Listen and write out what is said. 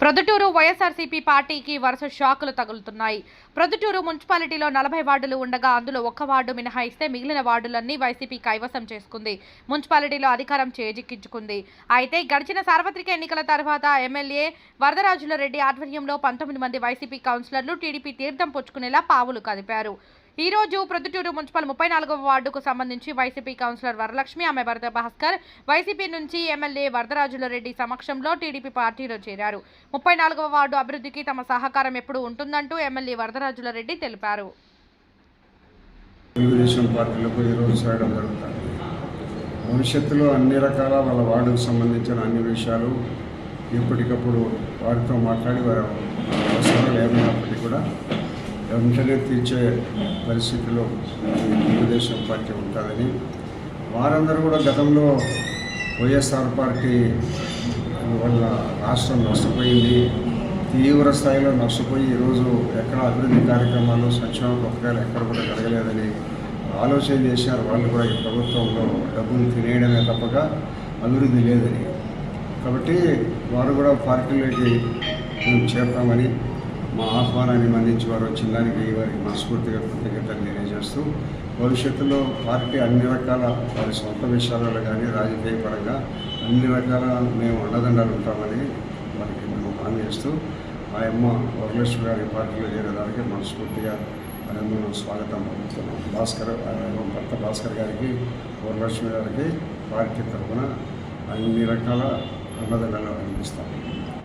ప్రొద్దుటూరు వైఎస్ఆర్సీపీ పార్టీకి వరుస షాకులు తగులుతున్నాయి. ప్రొద్దుటూరు మున్సిపాలిటీలో నలభై వార్డులు ఉండగా అందులో ఒక్క వార్డు మినహాయిస్తే మిగిలిన వార్డులన్నీ వైసీపీ కైవసం చేసుకుంది. మున్సిపాలిటీలో అధికారం చేజిక్కించుకుంది. అయితే గడిచిన సార్వత్రిక ఎన్నికల తర్వాత ఎమ్మెల్యే వరదరాజుల రెడ్డి ఆధ్వర్యంలో పంతొమ్మిది మంది వైసీపీ కౌన్సిలర్లు టీడీపీ తీర్థం పుచ్చుకునేలా పావులు కదిపారు. ఈ రోజు ప్రొద్దుటూరు మున్సిపల్ ముప్పై నాలుగవ వార్డుకు సంబంధించి వైసీపీ కౌన్సిలర్ వరలక్ష్మి ఆమె వరద భాస్కర్ వైసీపీ నుంచి ఎమ్మెల్యే వరదరాజుల రెడ్డి సమక్షంలో టీడీపీ పార్టీలో చేరారు. ముప్పై నాలుగవ వార్డు అభివృద్ధికి తమ సహకారం ఎప్పుడు ఉంటుందంటూ ఎమ్మెల్యే వరదరాజుల రెడ్డి తెలిపారు. తెలుగుదేశం పార్టీలకు ఈరోజు చేయడం జరుగుతుంది. భవిష్యత్తులో అన్ని రకాల వాళ్ళ వార్డుకు సంబంధించిన అన్ని విషయాలు ఎప్పటికప్పుడు వారితో మాట్లాడి వారి అవసరాలు ఏమైనప్పటికీ కూడా వెంటనే తీర్చే పరిస్థితిలో తెలుగుదేశం పార్టీ ఉంటుందని వారందరూ కూడా గతంలో వైఎస్ఆర్ పార్టీ వల్ల రాష్ట్రం నష్టపోయింది తీవ్ర స్థాయిలో నష్టపోయి ఈరోజు ఎక్కడ అభివృద్ధి కార్యక్రమాలు సంక్షేమ పథకాలు ఎక్కడ కూడా జరగలేదని ఆలోచన చేశారు. వాళ్ళు కూడా ఈ ప్రభుత్వంలో డబ్బులు తినేయడమే తప్పక అభివృద్ధి లేదని. కాబట్టి వారు కూడా పార్టీలోకి మేము చేరతామని మా ఆహ్వానాన్ని మన్నించి వారు వచ్చిన దానికి వారికి మనస్ఫూర్తిగా కృతజ్ఞతలు తెలియజేస్తూ భవిష్యత్తులో పార్టీ అన్ని రకాల వారి సొంత విషయాలలో కానీ రాజకీయ పరంగా అన్ని రకాల మేము అండదండాలు ఉంటామని వారికి మేము హామీ ఇస్తూ ఆ అమ్మ వరలక్ష్మి గారి పార్టీలో చేరేదానికి మనస్ఫూర్తిగా మేము స్వాగతం పలుకుతున్నాం. భాస్కర్ భర్త భాస్కర్ గారికి వరలక్ష్మి గారికి పార్టీ తరఫున అన్ని రకాల అండదండాలు అందిస్తాం.